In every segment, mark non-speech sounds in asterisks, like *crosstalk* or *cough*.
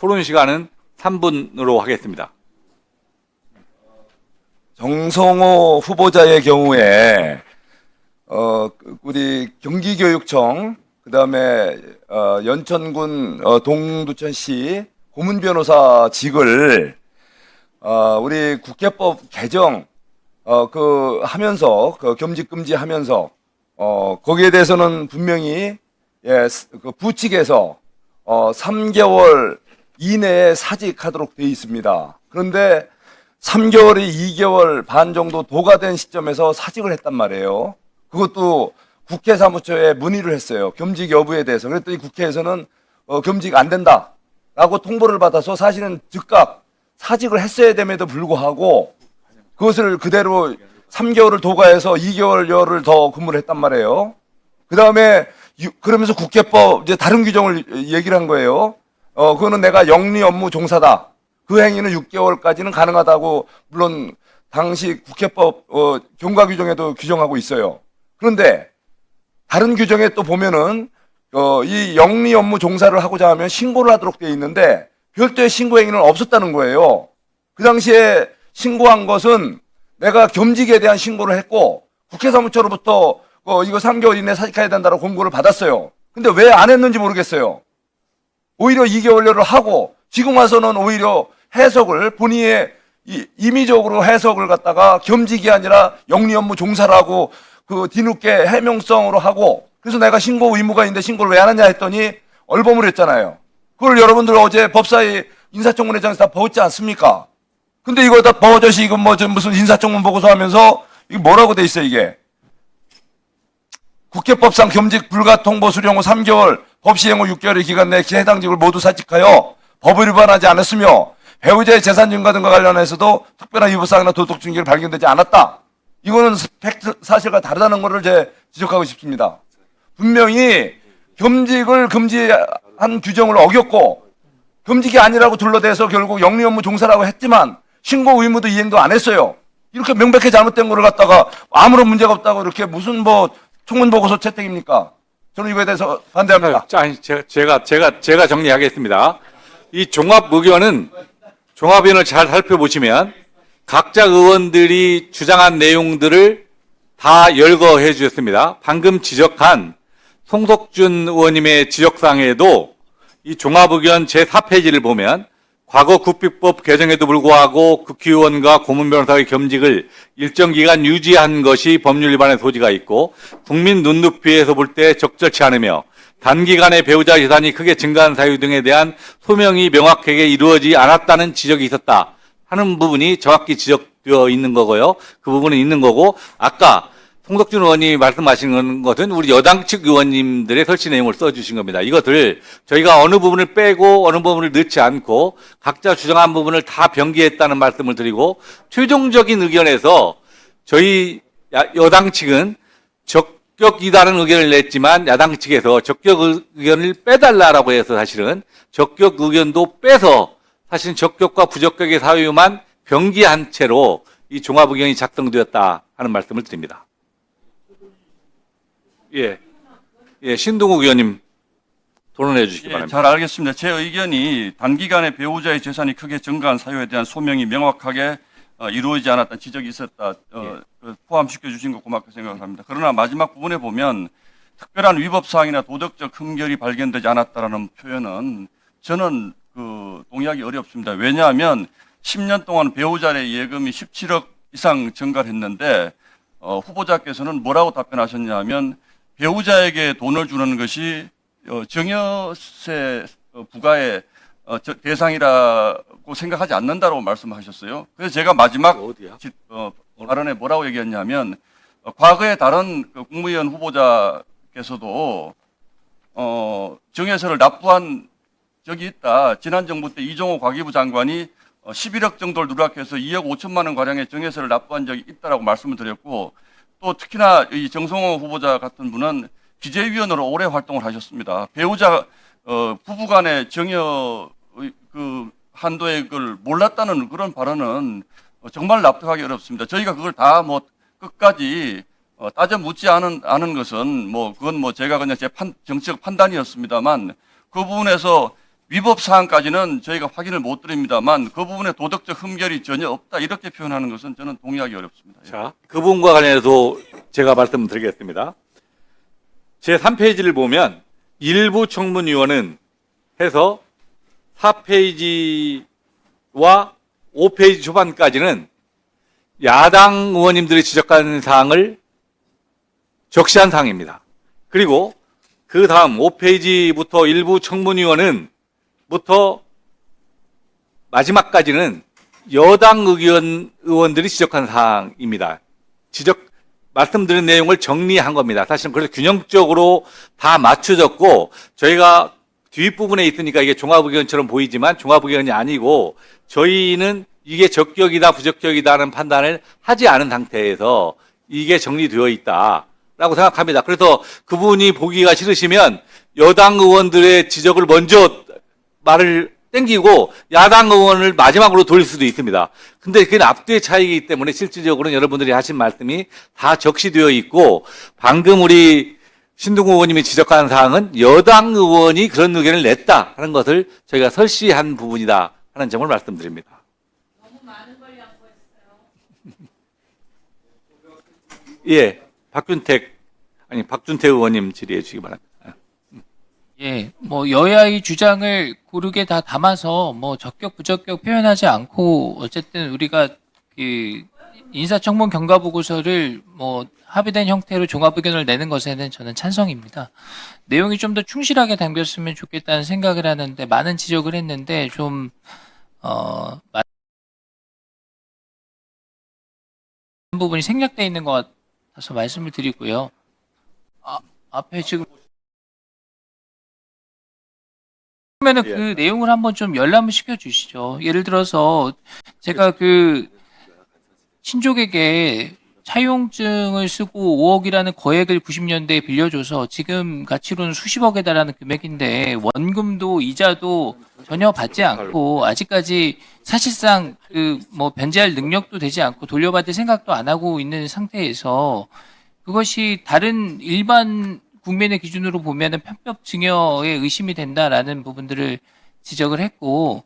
토론 시간은 3분으로 하겠습니다. 정성호 후보자의 경우에 어 우리 경기교육청 그다음에 어 연천군 어 동두천시 고문 변호사 직을 어 우리 국회법 개정 어 그 하면서 그 겸직 금지하면서 어 거기에 대해서는 분명히 예 그 부칙에서 어 3개월 이내에 사직하도록 되어 있습니다. 그런데 3개월이 2개월 반 정도 도가 된 시점에서 사직을 했단 말이에요. 그것도 국회 사무처에 문의를 했어요. 겸직 여부에 대해서. 그랬더니 국회에서는 어, 겸직 안 된다 라고 통보를 받아서 사실은 즉각 사직을 했어야 됨에도 불구하고 그것을 그대로 3개월을 도가해서 2개월여를 더 근무를 했단 말이에요. 그 다음에 그러면서 국회법 이제 다른 규정을 얘기를 한 거예요. 어, 그거는 내가 영리 업무 종사다. 그 행위는 6개월까지는 가능하다고 물론 당시 국회법 어, 경과 규정에도 규정하고 있어요. 그런데 다른 규정에 또 보면은 어, 이 영리 업무 종사를 하고자 하면 신고를 하도록 되어 있는데 별도의 신고 행위는 없었다는 거예요. 그 당시에 신고한 것은 내가 겸직에 대한 신고를 했고 국회 사무처로부터 어, 이거 3개월 이내 사직해야 된다고 공고를 받았어요. 근데 왜 안 했는지 모르겠어요. 오히려 2개월여를 하고 지금 와서는 오히려 해석을 본인의 이- 임의적으로 해석을 갖다가 겸직이 아니라 영리 업무 종사라고 그 뒤늦게 해명성으로 하고 그래서 내가 신고 의무가 있는데 신고를 왜안 하냐 했더니 얼범을 했잖아요. 그걸 여러분들 어제 법사위 인사청문회장에서 다 보았지 않습니까? 근데 이거 다 버젓이 이거 뭐저 무슨 인사청문 보고서 하면서 이게 뭐라고 돼 있어 이게? 국회법상 겸직 불가 통보 수령 후 3개월, 법 시행 후 6개월의 기간 내에 해당직을 모두 사직하여 법을 위반하지 않았으며 배우자의 재산 증가 등과 관련해서도 특별한 위법사항이나 도덕 중계를 발견되지 않았다. 이거는 팩트 사실과 다르다는 것을 제 지적하고 싶습니다. 분명히 겸직을 금지한 규정을 어겼고 겸직이 아니라고 둘러대서 결국 영리 업무 종사라고 했지만 신고 의무도 이행도 안 했어요. 이렇게 명백히 잘못된 거를 갖다가 아무런 문제가 없다고 이렇게 무슨 뭐 청문 보고서 채택입니까? 저는 이거에 대해서 반대합니다. 자, 아니, 제가, 제가, 제가, 제가 정리하겠습니다. 이 종합 의견은 종합의원을 잘 살펴보시면 각자 의원들이 주장한 내용들을 다 열거해 주셨습니다. 방금 지적한 송석준 의원님의 지적상에도 이 종합의견 제4페이지를 보면 과거 국비법 개정에도 불구하고 국회의원과 고문 변호사의 겸직을 일정 기간 유지한 것이 법률 위반의 소지가 있고 국민 눈높이에서 볼 때 적절치 않으며 단기간에 배우자 재산이 크게 증가한 사유 등에 대한 소명이 명확하게 이루어지지 않았다는 지적이 있었다 하는 부분이 정확히 지적되어 있는 거고요. 그 부분은 있는 거고 아까 송덕준 의원이 말씀하신 것은 우리 여당 측 의원님들의 설치 내용을 써주신 겁니다. 이것을 저희가 어느 부분을 빼고 어느 부분을 넣지 않고 각자 주장한 부분을 다 변기했다는 말씀을 드리고 최종적인 의견에서 저희 야- 여당 측은 적격이다는 의견을 냈지만 야당 측에서 적격 의견을 빼달라라고 해서 사실은 적격 의견도 빼서 사실 적격과 부적격의 사유만 변기한 채로 이 종합 의견이 작성되었다 하는 말씀을 드립니다. 예, 예, 신동욱 의원님 토론해 주시기 예, 바랍니다. 잘 알겠습니다. 제 의견이 단기간에 배우자의 재산이 크게 증가한 사유에 대한 소명이 명확하게 어, 이루어지지 않았다는 지적이 있었다. 어, 그 포함시켜 주신 거 고맙게 생각을 합니다. 그러나 마지막 부분에 보면 특별한 위법 사항이나 도덕적 흠결이 발견되지 않았다라는 표현은 저는 그 동의하기 어렵습니다. 왜냐하면 10년 동안 배우자의 예금이 17억 이상 증가를 했는데 어, 후보자께서는 뭐라고 답변하셨냐면 배우자에게 돈을 주는 것이 어, 증여세 어, 부과의 어, 저- 대상이라고 생각하지 않는다고 말씀하셨어요. 그래서 제가 마지막? 지- 어, 발언에 뭐라고 얘기했냐면 어, 과거에 다른 그 국무위원 후보자께서도 어, 증여세를 납부한 적이 있다. 지난 정부 때 이종호 과기부 장관이 어, 11억 정도를 누락해서 2억 5천만 원 가량의 증여세를 납부한 적이 있다라고 말씀을 드렸고 또 특히나 이 정성호 후보자 같은 분은 기재위원으로 오래 활동을 하셨습니다. 배우자 어, 부부간의 증여 의- 그 한도액을 몰랐다는 그런 발언은 어, 정말 납득하기 어렵습니다. 저희가 그걸 다 뭐 끝까지 어, 따져 묻지 않은, 않은 것은 뭐 그건 뭐 제가 그냥 제 판, 정치적 판단이었습니다만 그 부분에서 위법 사항까지는 저희가 확인을 못 드립니다만 그 부분에 도덕적 흠결이 전혀 없다 이렇게 표현하는 것은 저는 동의하기 어렵습니다. 예. 자, 그 부분과 관련해서 제가 말씀드리겠습니다. 제 3페이지를 보면 일부 청문위원은 해서 4페이지와 5페이지 초반까지는 야당 의원님들이 지적한 사항을 적시한 사항입니다. 그리고 그 다음 5페이지부터 일부 청문위원은 부터 마지막까지는 여당 의견 의원들이 지적한 사항입니다. 지적 말씀드린 내용을 정리한 겁니다. 사실은 그래서 균형적으로 다 맞춰졌고 저희가 뒷부분에 있으니까 이게 종합 의견처럼 보이지만 종합 의견이 아니고 저희는 이게 적격이다 부적격이다 하는 판단을 하지 않은 상태에서 이게 정리되어 있다라고 생각합니다. 그래서 그분이 보기가 싫으시면 여당 의원들의 지적을 먼저 말을 땡기고 야당 의원을 마지막으로 돌릴 수도 있습니다. 근데 그건 앞뒤의 차이이기 때문에 실질적으로는 여러분들이 하신 말씀이 다 적시되어 있고 방금 우리 신동호 의원님이 지적한 사항은 여당 의원이 그런 의견을 냈다 하는 것을 저희가 설시한 부분이다 하는 점을 말씀드립니다. *laughs* 예, 박준택 아니 박준택 의원님 질의해 주시기 바랍니다. 예, 뭐 여야의 주장을 고르게 다 담아서 뭐 적격 부적격 표현하지 않고 어쨌든 우리가 그 인사청문 경과 보고서를 뭐 합의된 형태로 종합 의견을 내는 것에는 저는 찬성입니다. 내용이 좀 더 충실하게 담겼으면 좋겠다는 생각을 하는데 많은 지적을 했는데 좀 어, 부분이 생략되어 있는 것 같아서 말씀을 드리고요. 아, 앞에 지금 그러면은 예. 그 내용을 한번 좀 열람을 시켜 주시죠. 예를 들어서 제가 그 친족에게 차용증을 쓰고 5억이라는 거액을 90년대에 빌려줘서 지금 가치로는 수십억에 달하는 금액인데 원금도 이자도 전혀 받지 않고 아직까지 사실상 그 뭐 변제할 능력도 되지 않고 돌려받을 생각도 안 하고 있는 상태에서 그것이 다른 일반 국민의 기준으로 보면은 편법 증여에 의심이 된다라는 부분들을 지적을 했고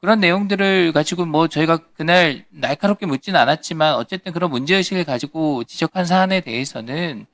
그런 내용들을 가지고 뭐 저희가 그날 날카롭게 묻지는 않았지만 어쨌든 그런 문제 의식을 가지고 지적한 사안에 대해서는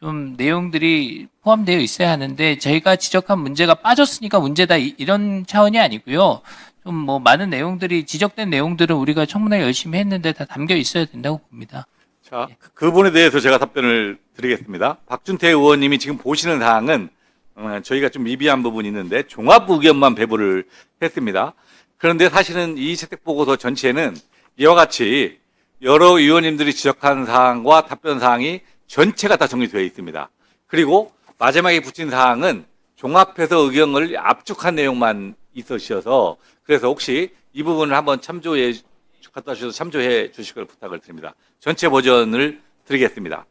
좀 내용들이 포함되어 있어야 하는데 저희가 지적한 문제가 빠졌으니까 문제다 이- 이런 차원이 아니고요. 좀 뭐 많은 내용들이 지적된 내용들은 우리가 청문회 열심히 했는데 다 담겨 있어야 된다고 봅니다. 자, 그 부분에 대해서 제가 답변을 드리겠습니다. 박준태 의원님이 지금 보시는 사항은 어, 저희가 좀 미비한 부분이 있는데 종합 의견만 배부를 했습니다. 그런데 사실은 이 채택 보고서 전체는 이와 같이 여러 의원님들이 지적한 사항과 답변 사항이 전체가 다 정리되어 있습니다. 그리고 마지막에 붙인 사항은 종합해서 의견을 압축한 내용만 있으셔서 그래서 혹시 이 부분을 한번 참조해 갖다 주셔서 참조해 주실 걸 부탁을 드립니다. 전체 버전을 드리겠습니다.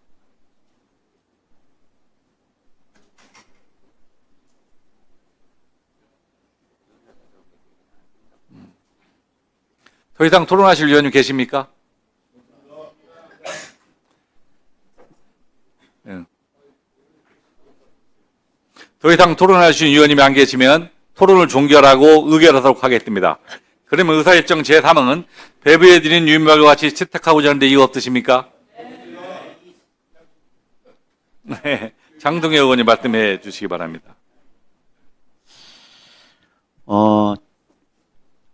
음. 더 이상 토론하실 위원님 계십니까? 예. 더 이상 토론하실 위원님이 안 계시면 토론을 종결하고 의결하도록 하겠습니다. 그러면 의사일정 제3항은 배부해드린 유인말과 같이 채택하고자 하는데 이유 없으십니까? 네. 장동혜 의원님 말씀해 주시기 바랍니다. 어,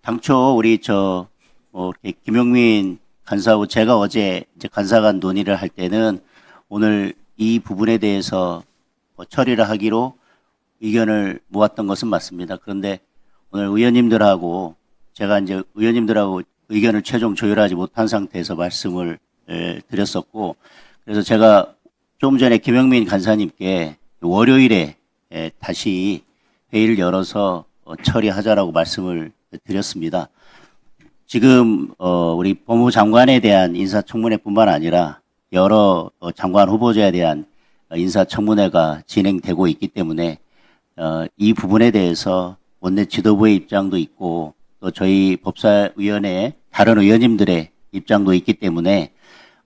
당초 우리 저, 뭐, 이렇게 김용민 간사하고 제가 어제 이제 간사 간 논의를 할 때는 오늘 이 부분에 대해서 뭐 처리를 하기로 의견을 모았던 것은 맞습니다. 그런데 오늘 의원님들하고 제가 이제 의원님들하고 의견을 최종 조율하지 못한 상태에서 말씀을 에, 드렸었고 그래서 제가 조금 전에 김영민 간사님께 월요일에 에, 다시 회의를 열어서 어, 처리하자라고 말씀을 드렸습니다. 지금 어, 우리 법무부 장관에 대한 인사청문회뿐만 아니라 여러 어, 장관 후보자에 대한 어, 인사청문회가 진행되고 있기 때문에 어, 이 부분에 대해서 원내 지도부의 입장도 있고 또 저희 법사위원회 다른 의원님들의 입장도 있기 때문에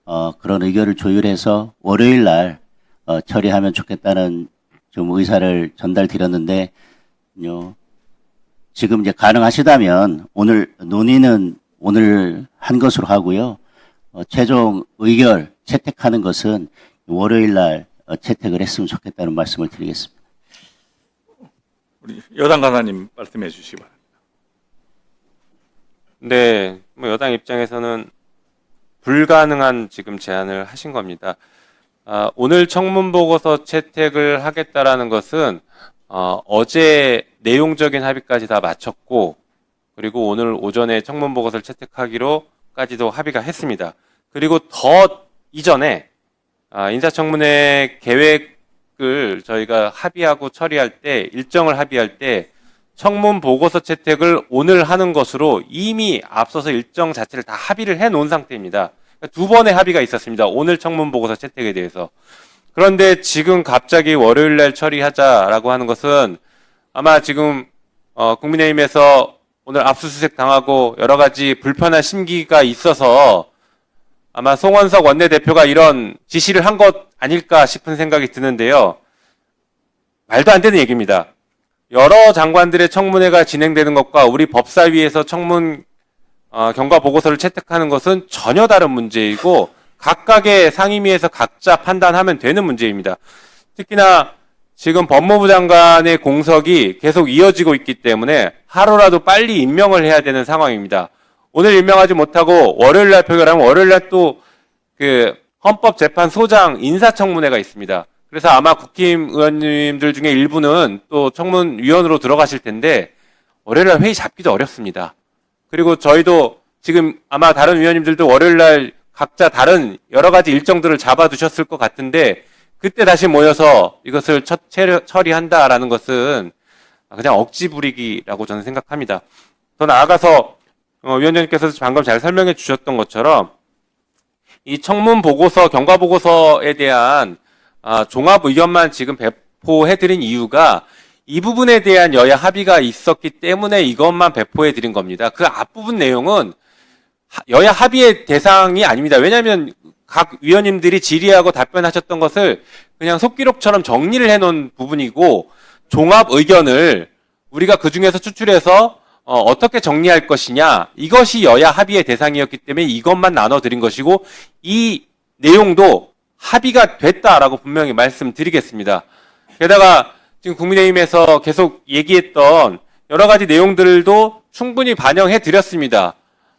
어, 그런 의견을 조율해서 월요일 날 어, 처리하면 좋겠다는 좀 의사를 전달드렸는데 요, 지금 이제 가능하시다면 오늘 논의는 오늘 한 것으로 하고요. 어, 최종 의결 채택하는 것은 월요일 날 어, 채택을 했으면 좋겠다는 말씀을 드리겠습니다. 우리 여당 간사님 말씀해 주시기 바랍니다. 네, 뭐 여당 입장에서는 불가능한 지금 제안을 하신 겁니다. 아, 오늘 청문 보고서 채택을 하겠다라는 것은 어, 어제 내용적인 합의까지 다 마쳤고 그리고 오늘 오전에 청문 보고서를 채택하기로까지도 합의가 했습니다. 그리고 더 이전에 아, 인사청문회 계획을 저희가 합의하고 처리할 때 일정을 합의할 때 청문 보고서 채택을 오늘 하는 것으로 이미 앞서서 일정 자체를 다 합의를 해 놓은 상태입니다. 그러니까 두 번의 합의가 있었습니다. 오늘 청문 보고서 채택에 대해서. 그런데 지금 갑자기 월요일 날 처리하자라고 하는 것은 아마 지금 어, 국민의힘에서 오늘 압수수색 당하고 여러 가지 불편한 심기가 있어서 아마 송원석 원내대표가 이런 지시를 한 것 아닐까 싶은 생각이 드는데요. 말도 안 되는 얘기입니다. 여러 장관들의 청문회가 진행되는 것과 우리 법사위에서 청문 어, 경과 보고서를 채택하는 것은 전혀 다른 문제이고 각각의 상임위에서 각자 판단하면 되는 문제입니다. 특히나 지금 법무부 장관의 공석이 계속 이어지고 있기 때문에 하루라도 빨리 임명을 해야 되는 상황입니다. 오늘 임명하지 못하고 월요일 날 표결하면 월요일 날 또 그 헌법재판소장 인사청문회가 있습니다. 그래서 아마 국힘 의원님들 중에 일부는 또 청문위원으로 들어가실 텐데 월요일 날 회의 잡기도 어렵습니다. 그리고 저희도 지금 아마 다른 위원님들도 월요일 날 각자 다른 여러 가지 일정들을 잡아두셨을 것 같은데 그때 다시 모여서 이것을 처, 처리- 처리한다라는 것은 그냥 억지 부리기라고 저는 생각합니다. 더 나아가서 어, 위원장님께서 방금 잘 설명해 주셨던 것처럼 이 청문 보고서, 경과 보고서에 대한 아, 종합 의견만 지금 배포해 드린 이유가 이 부분에 대한 여야 합의가 있었기 때문에 이것만 배포해 드린 겁니다. 그 앞부분 내용은 하- 여야 합의의 대상이 아닙니다. 왜냐하면 각 위원님들이 질의하고 답변하셨던 것을 그냥 속기록처럼 정리를 해놓은 부분이고 종합 의견을 우리가 그 중에서 추출해서 어, 떻게 정리할 것이냐 이것이 여야 합의의 대상이었기 때문에 이것만 나눠드린 것이고 이 내용도 합의가 됐다라고 분명히 말씀드리겠습니다. 게다가 지금 국민의힘에서 계속 얘기했던 여러 가지 내용들도 충분히 반영해 드렸습니다.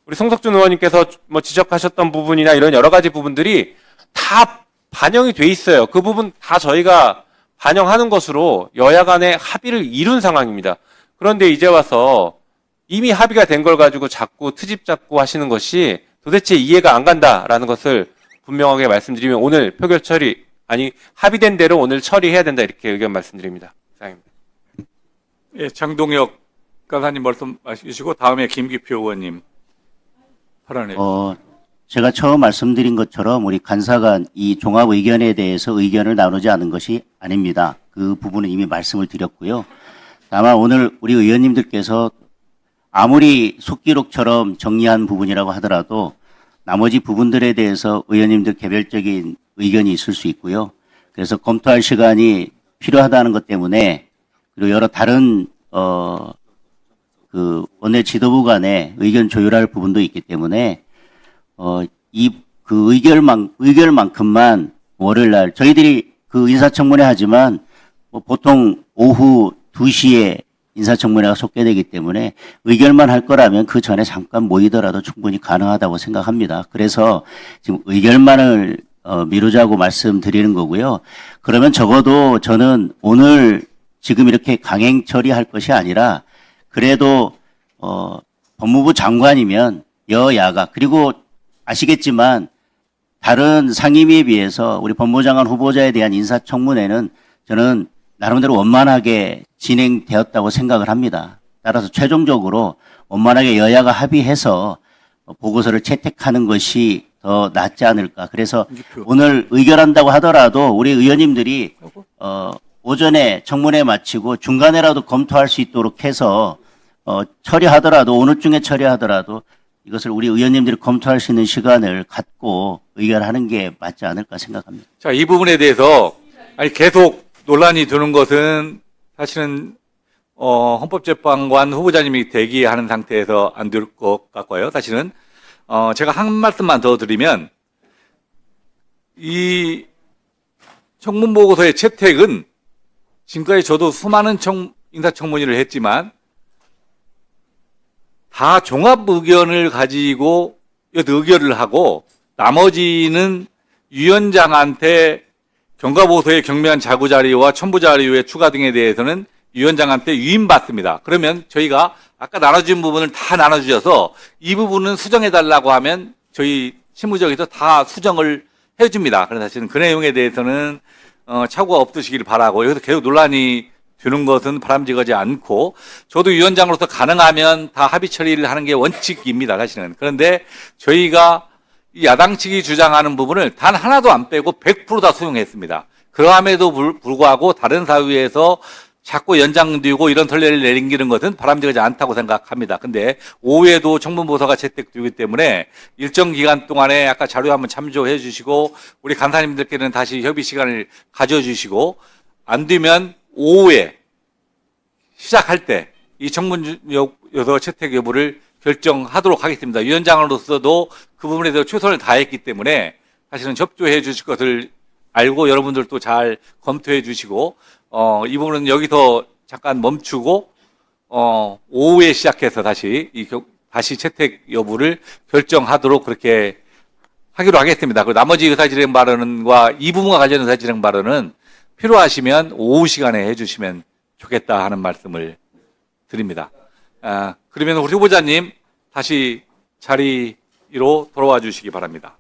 우리 송석준 의원님께서 뭐 지적하셨던 부분이나 이런 여러 가지 부분들이 다 반영이 돼 있어요. 그 부분 다 저희가 반영하는 것으로 여야 간의 합의를 이룬 상황입니다. 그런데 이제 와서 이미 합의가 된 걸 가지고 자꾸 트집 잡고 하시는 것이 도대체 이해가 안 간다라는 것을 분명하게 말씀드리면 오늘 표결 처리 아니 합의된 대로 오늘 처리해야 된다 이렇게 의견 말씀드립니다. 이상입니다. 예, 장동혁 간사님 말씀 하시고 다음에 김기표 의원님 발언해 어, 제가 처음 말씀드린 것처럼 우리 간사간 이 종합 의견에 대해서 의견을 나누지 않은 것이 아닙니다. 그 부분은 이미 말씀을 드렸고요. 다만 오늘 우리 의원님들께서 아무리 속기록처럼 정리한 부분이라고 하더라도 나머지 부분들에 대해서 의원님들 개별적인 의견이 있을 수 있고요. 그래서 검토할 시간이 필요하다는 것 때문에 그리고 여러 다른 어, 그 원내 지도부 간에 의견 조율할 부분도 있기 때문에 어, 이 그 의결만 의결만큼만 월요일 날 저희들이 그 인사청문회 하지만 뭐 보통 오후 2시에 인사청문회가 속개되기 때문에 의결만 할 거라면 그 전에 잠깐 모이더라도 충분히 가능하다고 생각합니다. 그래서 지금 의결만을 어, 미루자고 말씀드리는 거고요. 그러면 적어도 저는 오늘 지금 이렇게 강행 처리할 것이 아니라 그래도 어, 법무부 장관이면 여야가 그리고 아시겠지만 다른 상임위에 비해서 우리 법무부 장관 후보자에 대한 인사청문회는 저는 나름대로 원만하게 진행되었다고 생각을 합니다. 따라서 최종적으로 원만하게 여야가 합의해서 보고서를 채택하는 것이 더 낫지 않을까. 그래서 오늘 의결한다고 하더라도 우리 의원님들이 어, 오전에 청문회 마치고 중간에라도 검토할 수 있도록 해서 어, 처리하더라도 오늘 중에 처리하더라도 이것을 우리 의원님들이 검토할 수 있는 시간을 갖고 의결하는 게 맞지 않을까 생각합니다. 자, 이 부분에 대해서 아니 계속 논란이 드는 것은 사실은 어, 헌법재판관 후보자님이 대기하는 상태에서 안 될 것 같고요. 사실은 어, 제가 한 말씀만 더 드리면 이 청문 보고서의 채택은 지금까지 저도 수많은 청, 인사청문회를 했지만 다 종합 의견을 가지고 의결을 하고 나머지는 위원장한테 경과보고서의 경미한 자구 자료와 첨부 자료의 추가 등에 대해서는 위원장한테 위임받습니다. 그러면 저희가 아까 나눠준 부분을 다 나눠주셔서 이 부분은 수정해달라고 하면 저희 실무적에서 다 수정을 해줍니다. 그래서 사실은 그 내용에 대해서는 어, 착오가 없으시길 바라고 여기서 계속 논란이 되는 것은 바람직하지 않고 저도 위원장으로서 가능하면 다 합의 처리를 하는 게 원칙입니다. 사실은 그런데 저희가 이 야당 측이 주장하는 부분을 단 하나도 안 빼고 100%다 수용했습니다. 그러함에도 불- 불구하고 다른 사회에서 자꾸 연장되고 이런 선례를 내리는 것은 바람직하지 않다고 생각합니다. 근데 오후에도 청문보고서가 채택되기 때문에 일정 기간 동안에 아까 자료 한번 참조해 주시고 우리 간사님들께는 다시 협의 시간을 가져주시고 안 되면 오후에 시작할 때 이 청문요서 채택 여부를 결정하도록 하겠습니다. 위원장으로서도 그 부분에 대해서 최선을 다했기 때문에 사실은 접조해 주실 것을 알고 여러분들도 잘 검토해 주시고 어, 이 부분은 여기서 잠깐 멈추고 어, 오후에 시작해서 다시 이 겨- 다시 채택 여부를 결정하도록 그렇게 하기로 하겠습니다. 그리고 나머지 의사진행 발언과 이 부분과 관련 의사진행 발언은 필요하시면 오후 시간에 해주시면 좋겠다 하는 말씀을 드립니다. 아, 그러면 우리 후보자님 다시 자리로 돌아와 주시기 바랍니다.